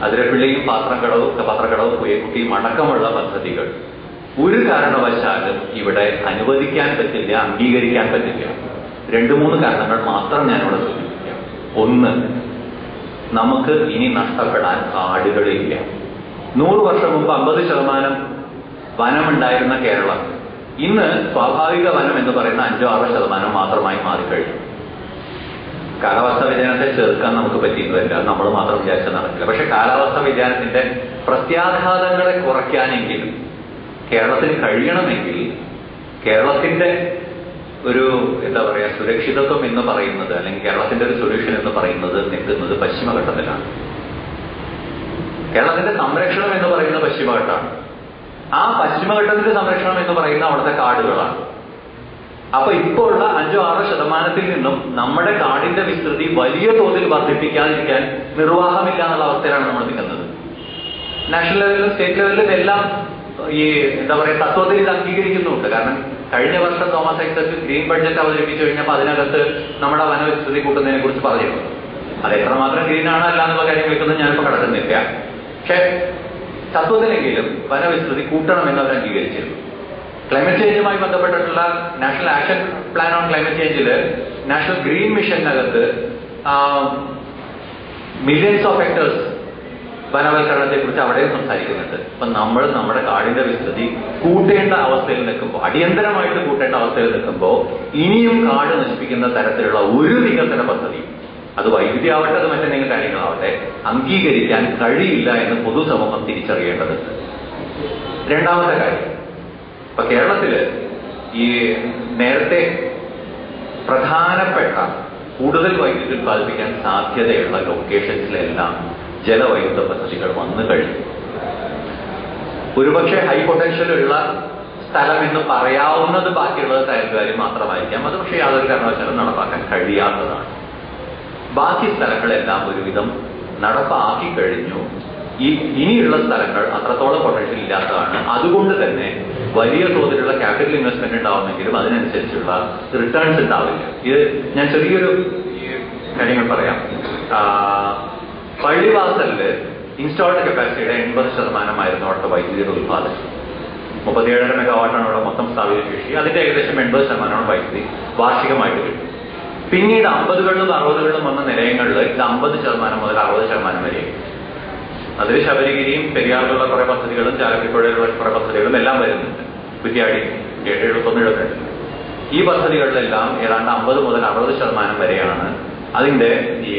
അതിരപ്പിള്ളിയും പാത്രക്കടവും പാത്രക്കടവും പുയക്കുട്ടിയും അടക്കമുള്ള പദ്ധതികൾ. ഒരു കാരണവശാലും ഇവിടെ അനുവദിക്കാൻ പറ്റില്ല അംഗീകരിക്കാൻ പറ്റില്ല. രണ്ടു മൂന്ന് കാരണങ്ങൾ മാത്രം ഞാനിവിടെ സൂചിപ്പിക്കാം. ഒന്ന് നമുക്ക് ഇനി നഷ്ടപ്പെടാൻ കാടുകളില്ല. നൂറ് വർഷം മുമ്പ് അമ്പത് ശതമാനം വനമുണ്ടായിരുന്ന കേരളം. ഇന്ന് സ്വാഭാവിക വനം എന്ന് പറയുന്ന അഞ്ചോ ആറോ ശതമാനം മാത്രമായി മാറിക്കഴിഞ്ഞു. കാലാവസ്ഥാ വ്യതിയാനത്തെ ചെറുക്കാൻ നമുക്ക് പറ്റിയെന്ന് വരില്ല. നമ്മൾ മാത്രം വിചാരിച്ചാൽ നടക്കില്ല. പക്ഷെ കാലാവസ്ഥാ വ്യതിയാനത്തിന്റെ പ്രത്യാഘാതങ്ങളെ കുറയ്ക്കാനെങ്കിലും കേരളത്തിന് കഴിയണമെങ്കിൽ കേരളത്തിന്റെ ഒരു എന്താ പറയുക സുരക്ഷിതത്വം എന്ന് പറയുന്നത് അല്ലെങ്കിൽ കേരളത്തിന്റെ ഒരു സൊല്യൂഷൻ എന്ന് പറയുന്നത് നിൽക്കുന്നത് പശ്ചിമഘട്ടത്തിലാണ്. കേരളത്തിന്റെ സംരക്ഷണം എന്ന് പറയുന്നത് പശ്ചിമഘട്ടമാണ്. ആ പശ്ചിമഘട്ടത്തിന്റെ സംരക്ഷണം എന്ന് പറയുന്ന അവിടുത്തെ കാടുകളാണ്. അപ്പൊ ഇപ്പോൾ ഉള്ള അഞ്ചോ ആറോ ശതമാനത്തിൽ നിന്നും നമ്മുടെ കാടിന്റെ വിസ്തൃതി വലിയ തോതിൽ വർദ്ധിപ്പിക്കാതിരിക്കാൻ നിർവാഹമില്ല എന്നുള്ള അവസ്ഥയിലാണ് നമ്മൾ നിൽക്കുന്നത്. നാഷണൽ ലെവലിലും സ്റ്റേറ്റ് ലെവലിലും എല്ലാം ഈ എന്താ പറയുക തത്വത്തിൽ ഇത് അംഗീകരിക്കുന്നുണ്ട് കാരണം കഴിഞ്ഞ വർഷം തോമസ് ഐസക് ഗ്രീൻ ബഡ്ജറ്റ് അവതരിപ്പിച്ചു കഴിഞ്ഞപ്പോൾ അതിനകത്ത് നമ്മുടെ വനവിസ്തൃതി കൂട്ടുന്നതിനെ കുറിച്ച് പറഞ്ഞിരുന്നു. അത് എത്രമാത്രം ഗ്രീൻ ആണ് അല്ല എന്നുള്ള കാര്യങ്ങളൊന്നും ഞാനിപ്പോൾ കടക്കുന്നില്ല പക്ഷേ തത്വത്തിലെങ്കിലും വനവിസ്തൃതി കൂട്ടണമെന്ന് അവർ അംഗീകരിച്ചിരുന്നു. ക്ലൈമറ്റ് ചേഞ്ചുമായി ബന്ധപ്പെട്ടിട്ടുള്ള national action plan on climate ചേഞ്ചിൽ national green മിഷനകത്ത് മില്യൺസ് ഓഫ് ഹെക്ടേഴ്സ് വനവൽക്കരണത്തെ കുറിച്ച് അവിടെയും സംസാരിക്കുന്നുണ്ട്. അപ്പൊ നമ്മൾ നമ്മുടെ കാടിന്റെ വിസ്തൃതി കൂട്ടേണ്ട അവസ്ഥയിൽ നിൽക്കുമ്പോൾ അടിയന്തരമായിട്ട് കൂട്ടേണ്ട അവസ്ഥയിൽ നിൽക്കുമ്പോൾ ഇനിയും കാട് നശിപ്പിക്കുന്ന തരത്തിലുള്ള ഒരു വികസന പദ്ധതി അത് വൈദ്യുതി ആവട്ടെ അത് മറ്റെന്തെങ്കിലും കാര്യങ്ങളാവട്ടെ അംഗീകരിക്കാൻ കഴിയില്ല എന്ന് പൊതുസമൂഹം തിരിച്ചറിയേണ്ടതുണ്ട്. രണ്ടാമത്തെ കാര്യം. ഇപ്പൊ കേരളത്തിൽ ഈ നേരത്തെ പ്രധാനപ്പെട്ട കൂടുതൽ വൈദ്യുതി ഉത്പാദിപ്പിക്കാൻ സാധ്യതയുള്ള ലൊക്കേഷൻസിലെല്ലാം ജലവൈദ്യുത പദ്ധതികൾ വന്നു കഴിഞ്ഞു. ഒരുപക്ഷെ ഹൈ പൊട്ടൻഷ്യലുള്ള സ്ഥലം എന്ന് പറയാവുന്നത് ബാക്കിയുള്ളത് കയറുകാരി മാത്രമായിരിക്കാം. അത് പക്ഷേ യാതൊരു കാരണവശാലും നടപ്പാക്കാൻ കഴിയാത്തതാണ്. ബാക്കി സ്ഥലങ്ങളെല്ലാം ഒരുവിധം നടപ്പാക്കി കഴിഞ്ഞു. ഈ ഇനിയുള്ള സ്ഥലങ്ങൾ അത്രത്തോളം പൊട്ടൻഷ്യൽ ഇല്ലാത്തതാണ്. അതുകൊണ്ട് തന്നെ വലിയ തോതിലുള്ള ക്യാപിറ്റൽ ഇൻവെസ്റ്റ്മെന്റ് ഉണ്ടാവുമെങ്കിലും അതിനനുസരിച്ചുള്ള റിട്ടേൺസ് ഉണ്ടാവില്ല. ഇത് ഞാൻ ചെറിയൊരു കാര്യങ്ങൾ പറയാം. പള്ളിവാസലിൽ ഇൻസ്റ്റാൾഡ് കപ്പാസിറ്റിയുടെ എൺപത് ശതമാനമായിരുന്നു അവിടുത്തെ വൈദ്യുതിയുടെ ഉത്പാദനം മുപ്പത്തിയേഴര മെഗാവാട്ടാണ് അവിടെ മൊത്തം സ്ഥാപിത ശേഷി അതിന്റെ ഏകദേശം എൺപത് ശതമാനമാണ് വൈദ്യുതി വാർഷികമായിട്ട് കിട്ടും. പിന്നീട് അമ്പതുകളിലും അറുപതുകളിലും വന്ന നിലയങ്ങളിൽ ഇത് അമ്പത് ശതമാനം മുതൽ അറുപത് ശതമാനം വരെ അതിൽ ശബരിഗിരിയും പെരിയാറിലുള്ള കുറെ പദ്ധതികളും ചാലക്കുടിപ്പുഴയിലുള്ള കുറെ പദ്ധതികളും എല്ലാം വരുന്നുണ്ട്. കുറ്റിയാടി എഴുപത്തിരണ്ട്. ഈ പദ്ധതികളിലെല്ലാം ഏതാണ്ട് അമ്പത് മുതൽ അറുപത് ശതമാനം വരെയാണ് അതിന്റെ ഈ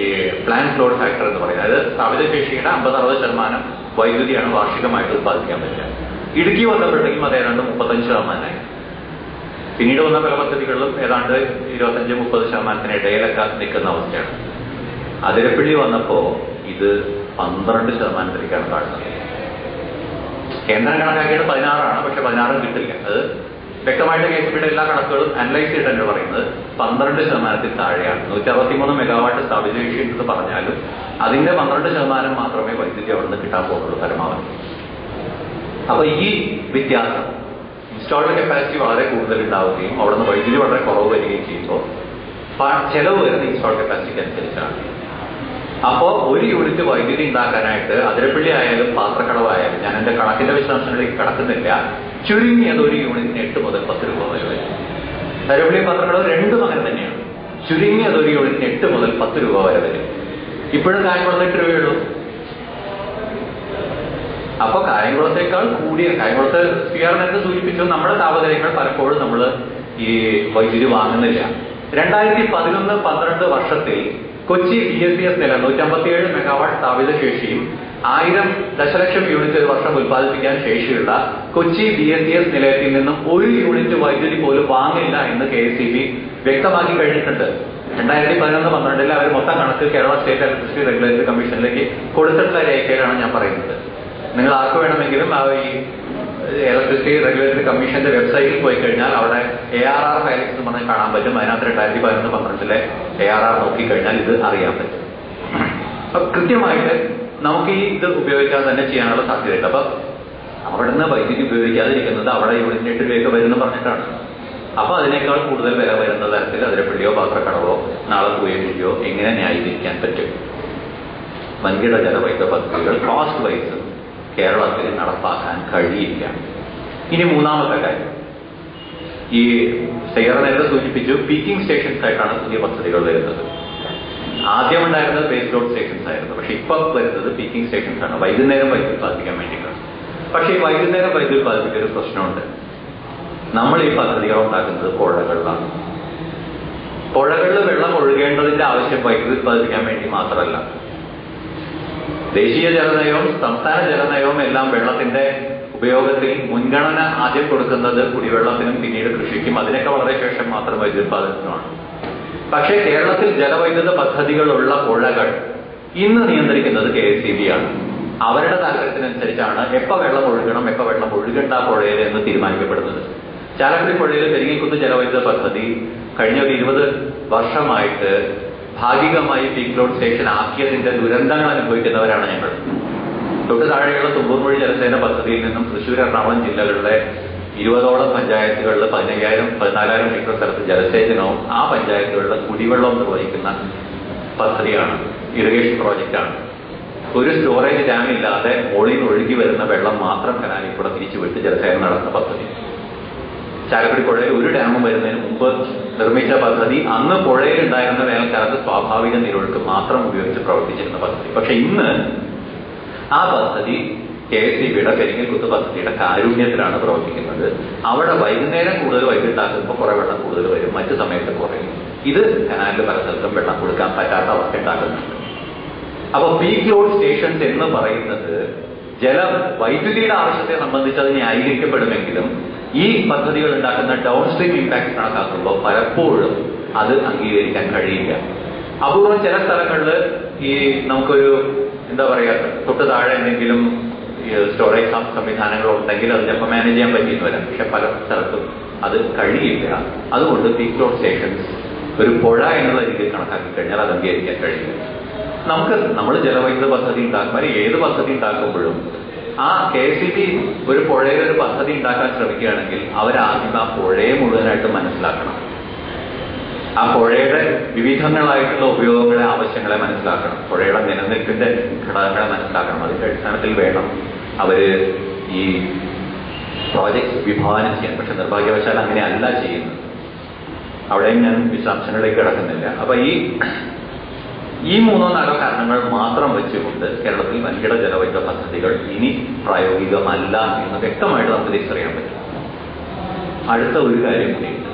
പ്ലാന്റ് ലോഡ് ഫാക്ടർ എന്ന് പറയുന്നത്. അതായത് സ്ഥാപിത ശേഷിയുടെ അമ്പത് അറുപത് ശതമാനം വൈദ്യുതിയാണ് വാർഷികമായിട്ട് ഉത്പാദിപ്പിക്കാൻ പറ്റുക. ഇടുക്കി വന്നപ്പോഴത്തേക്കും അത് ഏതാണ്ട് മുപ്പത്തഞ്ച് ശതമാനമായി. പിന്നീട് വന്ന പല പദ്ധതികളിലും ഏതാണ്ട് ഇരുപത്തഞ്ച് മുപ്പത് ശതമാനത്തിന് ഇടയിലൊക്കെ നിൽക്കുന്ന അവസ്ഥയാണ്. അതിരപ്പിടി വന്നപ്പോ ഇത് പന്ത്രണ്ട് ശതമാനത്തിലേക്കാണ് കാണുന്നത് കേന്ദ്രം കണക്കാക്കിയത് പതിനാറാണ് പക്ഷെ പതിനാറും കിട്ടില്ല. അത് വ്യക്തമായിട്ട് കെ എസ് എല്ലാ കണക്കുകളും അനലൈസ് ചെയ്തിട്ടുണ്ട് പറയുന്നത്. പന്ത്രണ്ട് ശതമാനത്തിൽ താഴെയാണ്. നൂറ്റി അറുപത്തിമൂന്ന് മെഗാവാട്ട് സ്ഥാപിത ശേഷി എന്ന് പറഞ്ഞാലും അതിന്റെ പന്ത്രണ്ട് ശതമാനം മാത്രമേ വൈദ്യുതി അവിടെ നിന്ന് കിട്ടാൻ പോകുള്ളൂ പരമാവധി. അപ്പൊ ഈ വ്യത്യാസം ഇൻസ്റ്റാൾഡ് കപ്പാസിറ്റി വളരെ കൂടുതൽ ഉണ്ടാവുകയും അവിടെ നിന്ന് വൈദ്യുതി വളരെ കുറവ് വരികയും ചെയ്യുമ്പോൾ ചെലവ് വരുന്ന ഇൻസ്റ്റാൾഡ് കപ്പാസിറ്റിക്ക് അനുസരിച്ചാണ്. അപ്പോ ഒരു യൂണിറ്റ് വൈദ്യുതി ഉണ്ടാക്കാനായിട്ട് അതിരപ്പള്ളി ആയാലും പാത്രക്കടവായാലും ഞാൻ എന്റെ കണക്കിന്റെ വിശദാംശങ്ങളിലേക്ക് കടക്കുന്നില്ല. ചുരുങ്ങിയത് ഒരു യൂണിറ്റിന് എട്ട് മുതൽ പത്ത് രൂപ വരെ വരും. അതിരപ്പള്ളി പത്രങ്ങൾ രണ്ടും അങ്ങനെ തന്നെയാണ്. ചുരുങ്ങിയത് ഒരു യൂണിറ്റിന് എട്ട് മുതൽ പത്ത് രൂപ വരെ വരും. ഇപ്പോഴും കായംകുളത്തെട്ട് രൂപയുള്ളൂ അപ്പൊ കായംകുളത്തേക്കാൾ കൂടിയ കായംകുളത്ത് സി ആർ നേരത്തെ സൂചിപ്പിച്ചു. നമ്മുടെ താപനിലയേക്കാൾ പലപ്പോഴും നമ്മൾ ഈ വൈദ്യുതി വാങ്ങുന്നില്ല. രണ്ടായിരത്തി പതിനൊന്ന് പന്ത്രണ്ട് വർഷത്തിൽ Kochi B S C S നില നൂറ്റമ്പത്തിയേഴ് മെഗാവാട്ട് സ്ഥാപിത ശേഷിയും ആയിരം ദശലക്ഷം യൂണിറ്റ് വർഷം ഉൽപ്പാദിപ്പിക്കാൻ ശേഷിയുള്ള Kochi B S C S നിലയത്തിൽ നിന്നും ഒരു യൂണിറ്റ് വൈദ്യുതി പോലും വാങ്ങില്ല എന്ന് കെ എസ് സി ബി വ്യക്തമാക്കി കഴിഞ്ഞിട്ടുണ്ട്. രണ്ടായിരത്തി പതിനൊന്ന് പന്ത്രണ്ടിൽ അവർ മൊത്തം കണക്ക് കേരള സ്റ്റേറ്റ് ഇലക്ട്രിസിറ്റി റെഗുലേറ്ററി കമ്മീഷനിലേക്ക് കൊടുത്തിട്ടുള്ള രേഖയിലാണ് ഞാൻ പറയുന്നത്. നിങ്ങൾ ആർക്ക് വേണമെങ്കിലും ഈ ഇലക്ട്രിസിറ്റി റെഗുലേറ്ററി കമ്മീഷന്റെ വെബ്സൈറ്റിൽ പോയി കഴിഞ്ഞാൽ അവിടെ എ ആർ ആർ ഫയലിംഗ്സ് എന്ന് പറഞ്ഞാൽ കാണാൻ പറ്റും. അതിനകത്ത് രണ്ടായിരത്തി പതിനൊന്ന് പന്ത്രണ്ടിലെ എ ആർ ആർ നോക്കിക്കഴിഞ്ഞാൽ ഇത് അറിയാൻ പറ്റും. അപ്പൊ കൃത്യമായിട്ട് നമുക്ക് ഈ ഇത് ഉപയോഗിക്കാൻ തന്നെ ചെയ്യാനുള്ള സാധ്യതയുണ്ട്. അപ്പൊ അവിടെ നിന്ന് വൈദ്യുതി ഉപയോഗിക്കാതിരിക്കുന്നത് അവിടെ യൂണിറ്റിന് എട്ട് രൂപയൊക്കെ വരുന്നു പറഞ്ഞിട്ടാണ്. അപ്പൊ അതിനേക്കാൾ കൂടുതൽ വില വരുന്ന തരത്തിൽ അതിരപ്പള്ളിയോ പാത്രക്കടവോ നാളെ ഉപയോഗിക്കുകയോ എങ്ങനെ ന്യായീകരിക്കാൻ പറ്റും? വൻകിട ജലവൈദ്യുത പദ്ധതികൾ കോസ്റ്റ് വൈസ് കേരളത്തിൽ നടപ്പാക്കാൻ കഴിയില്ല. ഇനി മൂന്നാമത്തെ കാര്യം. ഈ സെയർ നേരത്തെ സൂചിപ്പിച്ചു പീക്കിംഗ് സ്റ്റേഷൻസ് ആയിട്ടാണ് പുതിയ പദ്ധതികൾ വരുന്നത്. ആദ്യം ഉണ്ടായിരുന്നത് ബേസ് ലോഡ് സ്റ്റേഷൻസ് ആയിരുന്നു പക്ഷെ ഇപ്പൊ വരുന്നത് പീക്കിംഗ് സ്റ്റേഷൻസ് ആണ് വൈകുന്നേരം വൈദ്യുതി ഉത്പാദിപ്പിക്കാൻ വേണ്ടിയിട്ടാണ്. പക്ഷേ ഈ വൈകുന്നേരം വൈദ്യുതി ഉത്പാദിപ്പിക്കാൻ ഒരു പ്രശ്നമുണ്ട്. നമ്മൾ ഈ പദ്ധതികൾ ഉണ്ടാക്കുന്നത് പുഴകളിലാണ്. പുഴകളിൽ വെള്ളം ഒഴുകേണ്ടതിന്റെ ആവശ്യം വൈദ്യുതി ഉത്പാദിപ്പിക്കാൻ വേണ്ടി മാത്രമല്ല. ദേശീയ ജലനയവും സംസ്ഥാന ജലനയവും എല്ലാം വെള്ളത്തിന്റെ ഉപയോഗത്തിൽ മുൻഗണന ആദ്യം കൊടുക്കുന്നത് കുടിവെള്ളത്തിനും പിന്നീട് കൃഷിക്കും. അതിനൊക്കെ വളരെ ശേഷം മാത്രം വൈദ്യുതി ഉത്പാദനത്തിനുമാണ് പക്ഷേ കേരളത്തിൽ ജലവൈദ്യുത പദ്ധതികളുള്ള പുഴകൾ ഇന്ന് നിയന്ത്രിക്കുന്നത് കെ എസ് സി ബി ആണ്. അവരുടെ താല്പര്യത്തിനനുസരിച്ചാണ് എപ്പോ വെള്ളം ഒഴുകണം എപ്പോ വെള്ളം ഒഴുകണ്ട പുഴയിൽ എന്ന് തീരുമാനിക്കപ്പെടുന്നത്. ചാലക്കുടി പുഴയിൽ പെരിങ്ങിക്കുന്ന് ജലവൈദ്യുത പദ്ധതി കഴിഞ്ഞ ഒരു ഇരുപത് വർഷമായിട്ട് ഭാഗികമായി പീക്ക് ലോഡ് സ്റ്റേഷൻ ആക്കിയതിന്റെ ദുരന്തങ്ങൾ അനുഭവിക്കുന്നവരാണ് ഞങ്ങൾ. തൊട്ട് താഴെയുള്ള തുമ്പൂർമൊഴി ജലസേന പദ്ധതിയിൽ നിന്നും തൃശൂർ എറണാകുളം ജില്ലകളിലെ ഇരുപതോളം പഞ്ചായത്തുകളിൽ പതിനയ്യായിരം പതിനാലായിരം മീറ്റർ സ്ഥലത്ത് ജലസേചനവും ആ പഞ്ചായത്തുകളിലെ കുടിവെള്ളവും നിർവഹിക്കുന്ന പദ്ധതിയാണ് ഇറിഗേഷൻ പ്രോജക്റ്റാണ് ഒരു സ്റ്റോറേജ് ഡാം ഇല്ലാതെ മോളിൽ ഒഴുകി വരുന്ന വെള്ളം മാത്രം കനാലിൽ കൂടെ തിരിച്ചു വിട്ട് ജലസേചനം നടത്തുന്ന പദ്ധതി. ചാലക്കുടി പുഴയിൽ ഒരു ഡാമും വരുന്നതിന് മുമ്പ് നിർമ്മിച്ച പദ്ധതി അന്ന് പുഴയിൽ ഉണ്ടായിരുന്ന വേനൽക്കാലത്ത് സ്വാഭാവിക നീരൊഴുക്ക് മാത്രം ഉപയോഗിച്ച് പ്രവർത്തിച്ചിരുന്ന പദ്ധതി. പക്ഷെ ഇന്ന് ആ പദ്ധതി കെ എസ് സി ബിയുടെ പെരിങ്ങൽകുത്ത് പദ്ധതിയുടെ കാരുണ്യത്തിലാണ് പ്രവർത്തിക്കുന്നത്. അവിടെ വൈകുന്നേരം കൂടുതൽ വൈകിട്ടാക്കുമ്പോൾ കുറെ വെള്ളം കൂടുതൽ വരും. മറ്റു സമയത്ത് കുറയും ഇത് കനാലിൽ പല സ്ഥലത്തും വെള്ളം കൊടുക്കാൻ പറ്റാത്ത അവസ്ഥ ഉണ്ടാക്കുന്നുണ്ട്. അപ്പൊ പീക്ക് ലോഡ് സ്റ്റേഷൻസ് എന്ന് പറയുന്നത് ജലം വൈദ്യുതിയുടെ ആവശ്യത്തെ സംബന്ധിച്ച് അത് ന്യായീകരിക്കപ്പെടുമെങ്കിലും ഈ പദ്ധതികൾ ഉണ്ടാക്കുന്ന ഡൗൺ സ്ട്രീം ഇമ്പാക്ട് കണക്കാക്കുമ്പോൾ പലപ്പോഴും അത് അംഗീകരിക്കാൻ കഴിയില്ല. അപൂർവം ചില സ്ഥലങ്ങളിൽ ഈ നമുക്കൊരു എന്താ പറയുക തൊട്ട് താഴെ എന്തെങ്കിലും സ്റ്റോറേജ് സംവിധാനങ്ങൾ ഉണ്ടെങ്കിൽ അത് ചിലപ്പോൾ മാനേജ് ചെയ്യാൻ പറ്റിയെന്ന് വരാം. പക്ഷെ പല സ്ഥലത്തും അത് കഴിയില്ല. അതുകൊണ്ട് പീക്ക് ലോഡ് സ്റ്റേഷൻസ് ഒരു പുഴ എന്നുള്ള രീതിയിൽ കണക്കാക്കി കഴിഞ്ഞാൽ അത് അംഗീകരിക്കാൻ കഴിയില്ല. നമുക്ക് നമ്മൾ ജലവൈദ്യുത പദ്ധതി ഉണ്ടാക്കുമ്പോൾ ഏത് പദ്ധതി ഉണ്ടാക്കുമ്പോഴും ആ കെ സി ബി ഒരു പുഴയിൽ ഒരു പദ്ധതി ഉണ്ടാക്കാൻ ശ്രമിക്കുകയാണെങ്കിൽ അവരാദ്യം ആ പുഴയെ മുഴുവനായിട്ട് മനസ്സിലാക്കണം. ആ പുഴയുടെ വിവിധങ്ങളായിട്ടുള്ള ഉപയോഗങ്ങളെ ആവശ്യങ്ങളെ മനസ്സിലാക്കണം. പുഴയുടെ നിലനിൽപ്പിന്റെ ഘടകങ്ങളെ മനസ്സിലാക്കണം. അതിന്റെ അടിസ്ഥാനത്തിൽ വേണം അവർ ഈ പ്രോജക്ട് വിഭാവനം ചെയ്യാൻ. പക്ഷെ നിർഭാഗ്യവശാൽ അങ്ങനെയല്ല ചെയ്യുന്നത്. അവിടെയും ഞാൻ വിശദാംശങ്ങളിലേക്ക് കിടക്കുന്നില്ല. അപ്പൊ ഈ ഈ മൂന്നോ നാലോ കാരണങ്ങൾ മാത്രം വെച്ചുകൊണ്ട് കേരളത്തിൽ വൻകിട ജലവൈദ്യുത പദ്ധതികൾ ഇനി പ്രായോഗികമല്ല എന്ന് വ്യക്തമായിട്ട് നമുക്ക് തിരിച്ചറിയാൻ പറ്റും. അടുത്ത ഒരു കാര്യം കൂടിയുണ്ട്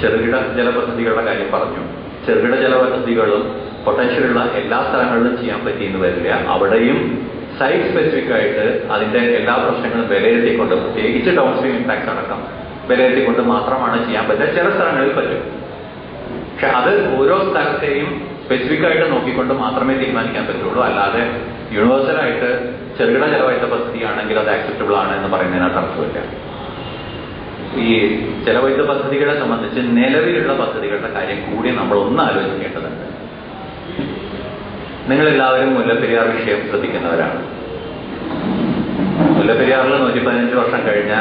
ചെറുകിട ജലപദ്ധതികളുടെ കാര്യം പറഞ്ഞു. ചെറുകിട ജലപദ്ധതികളും പൊട്ടൻഷ്യലുള്ള എല്ലാ സ്ഥലങ്ങളിലും ചെയ്യാൻ പറ്റിയെന്ന് വരില്ല. അവിടെയും സൈറ്റ് സ്പെസിഫിക് ആയിട്ട് അതിന്റെ എല്ലാ പ്രശ്നങ്ങളും വിലയിരുത്തിക്കൊണ്ട് പ്രത്യേകിച്ച് ഡൗൺസ്ട്രീം ഇമ്പാക്ട് അടക്കം വിലയിരുത്തിക്കൊണ്ട് മാത്രമാണ് ചെയ്യാൻ പറ്റുക. ചില സ്ഥലങ്ങളിൽ പറ്റും. പക്ഷെ അത് ഓരോ സ്ഥലത്തെയും സ്പെസിഫിക് ആയിട്ട് നോക്കിക്കൊണ്ട് മാത്രമേ തീരുമാനിക്കാൻ പറ്റുള്ളൂ. അല്ലാതെ യൂണിവേഴ്സൽ ആയിട്ട് ചെറുകിട ജലവൈദ്യുത പദ്ധതിയാണെങ്കിൽ അത് ആക്സെപ്റ്റബിൾ ആണ് എന്ന് പറയുന്നതിനകത്ത് അർത്ഥമില്ല. ഈ ചെലവൈദ്യ പദ്ധതികളെ സംബന്ധിച്ച് നിലവിലുള്ള പദ്ധതികളുടെ കാര്യം കൂടി നമ്മൾ ഒന്ന് ആലോചിക്കേണ്ടതുണ്ട്. നിങ്ങളെല്ലാവരും മുല്ലപ്പെരിയാർ വിഷയം ശ്രദ്ധിക്കുന്നവരാണ്. മുല്ലപ്പെരിയാറിൽ നൂറ്റി പതിനഞ്ച് വർഷം കഴിഞ്ഞ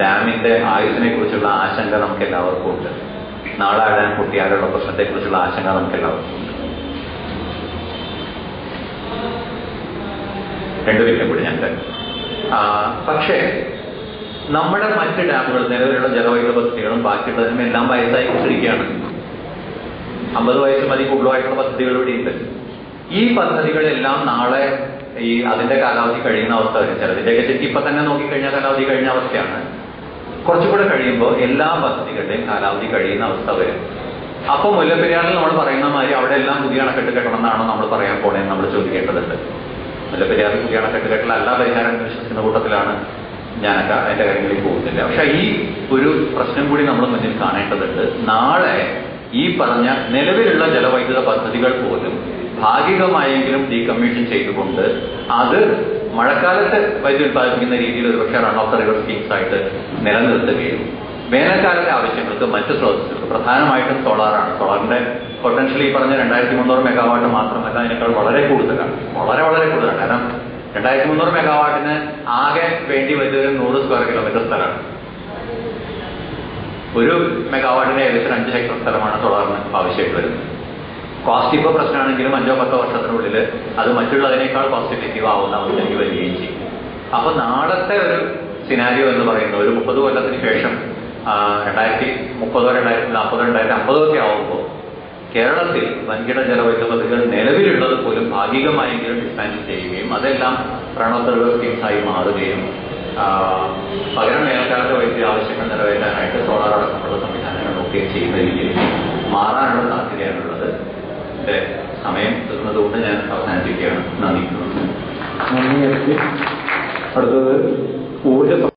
ഡാമിന്റെ ആയുസിനെ കുറിച്ചുള്ള ആശങ്ക നമുക്ക് എല്ലാവർക്കും ഉണ്ട് നാളെ ആ ഡാം പ്രശ്നത്തെക്കുറിച്ചുള്ള ആശങ്ക നമുക്ക് എല്ലാവർക്കും ഉണ്ട്. രണ്ടു കൂടി ഞാൻ പക്ഷേ നമ്മുടെ മറ്റ് ഡാമുകൾ നിലവിലുള്ള ജലവൈദ്യുത പദ്ധതികളും ബാക്കിയുള്ളതിനും എല്ലാം വയസ്സായി കൊണ്ടിരിക്കുകയാണ്. അമ്പത് വയസ്സ് മതി കൂടുതലായിട്ടുള്ള പദ്ധതികൾ ഇവിടെയുണ്ട്. ഈ പദ്ധതികളെല്ലാം നാളെ ഈ അതിന്റെ കാലാവധി കഴിയുന്ന അവസ്ഥ വരും. ചിലതിന്റെയൊക്കെ ശരിക്കും ഇപ്പൊ തന്നെ നോക്കിക്കഴിഞ്ഞാൽ കാലാവധി കഴിഞ്ഞ അവസ്ഥയാണ്. കുറച്ചുകൂടെ കഴിയുമ്പോൾ എല്ലാ പദ്ധതികളുടെയും കാലാവധി കഴിയുന്ന അവസ്ഥ വരും. അപ്പൊ മുല്ലപ്പെരിയാറിൽ നമ്മൾ പറയുന്ന മാതിരി അവിടെ എല്ലാം പുതിയ അണക്കെട്ട് കെട്ടണമെന്നാണോ നമ്മൾ പറയാൻ പോണേന്ന് നമ്മൾ ചോദിക്കേണ്ടതുണ്ട്. മുല്ലപ്പെരിയാറിൽ പുതിയ അണക്കെട്ട് കെട്ടലല്ല പരിഹാരം വിശ്വസിക്കുന്ന കൂട്ടത്തിലാണ് ഞാനൊക്കെ അതിന്റെ കാര്യങ്ങളിൽ പോകുന്നില്ല. പക്ഷെ ഈ ഒരു പ്രശ്നം കൂടി നമ്മൾ മുന്നിൽ കാണേണ്ടതുണ്ട്. നാളെ ഈ പറഞ്ഞ നിലവിലുള്ള ജലവൈദ്യുത പദ്ധതികൾ പോലും ഭാഗികമായെങ്കിലും ഡീകമ്മീഷൻ ചെയ്തുകൊണ്ട് അത് മഴക്കാലത്ത് വൈദ്യുതി ഉത്പാദിപ്പിക്കുന്ന രീതിയിൽ ഒരു പക്ഷേ റൺ ഓഫ് റിവർ സ്കീംസ് ആയിട്ട് നിലനിർത്തുകയും വേനൽക്കാലത്തെ ആവശ്യങ്ങൾക്ക് മറ്റ് സ്രോതസ്സുകൾ പ്രധാനമായിട്ടും സോളാറാണ് സോളാറിന്റെ പൊട്ടൻഷ്യൽ ഈ പറഞ്ഞ രണ്ടായിരത്തി മുന്നൂറ് മെഗാവാട്ട് മാത്രമല്ല അതിനേക്കാൾ വളരെ കൂടുതലാണ്. വളരെ വളരെ കൂടുതലാണ്. കാരണം രണ്ടായിരത്തി മുന്നൂറ് മെഗാവാട്ടിന് ആകെ വേണ്ടി വരുന്നത് നൂറ് സ്ക്വയർ കിലോമീറ്റർ സ്ഥലമാണ്. ഒരു മെഗാവാട്ടിന് ഏകദേശം അഞ്ച് ഹെക്ടർ സ്ഥലമാണ് സോളാറിന് ആവശ്യമായിട്ട് വരുന്നത്. കോസ്റ്റ് ഇപ്പോൾ പ്രശ്നമാണെങ്കിലും അഞ്ചോ പത്തോ വർഷത്തിനുള്ളിൽ അത് മറ്റുള്ളതിനേക്കാൾ കോസ്റ്റ് എഫക്റ്റീവ് ആവുന്ന അവസ്ഥയ്ക്ക് വരികയും ചെയ്യും. അപ്പൊ നാളത്തെ ഒരു സിനാരിയോ എന്ന് പറയുന്നത് ഒരു മുപ്പത് കൊല്ലത്തിന് ശേഷം രണ്ടായിരത്തി മുപ്പതോ രണ്ടായിരത്തി നാൽപ്പതോ രണ്ടായിരത്തി അമ്പതോ ഒക്കെ ആവുമ്പോൾ കേരളത്തിൽ വൻകിട ജലവൈദ്യുത പദ്ധതികൾ നിലവിലുള്ളത് പോലും ഭാഗികമായെങ്കിലും ഡിസ്പാൻഡ് ചെയ്യുകയും അതെല്ലാം പ്രണോത്തരവ് സ്കീംസായി മാറുകയും പകരം വേനൽക്കാലത്തെ വൈദ്യുതി ആവശ്യങ്ങൾ നിറവേറ്റാനായിട്ട് സോളാർ അടക്കമുള്ള സംവിധാനങ്ങളൊക്കെ ചെയ്യുന്ന രീതിയിൽ മാറാനുള്ള സാധ്യതയാണുള്ളത് എന്റെ സമയം തീർന്നതുകൊണ്ട് ഞാൻ അവസാനിപ്പിക്കുകയാണ്. നന്ദി നന്ദി. അടുത്തത് ഊർജ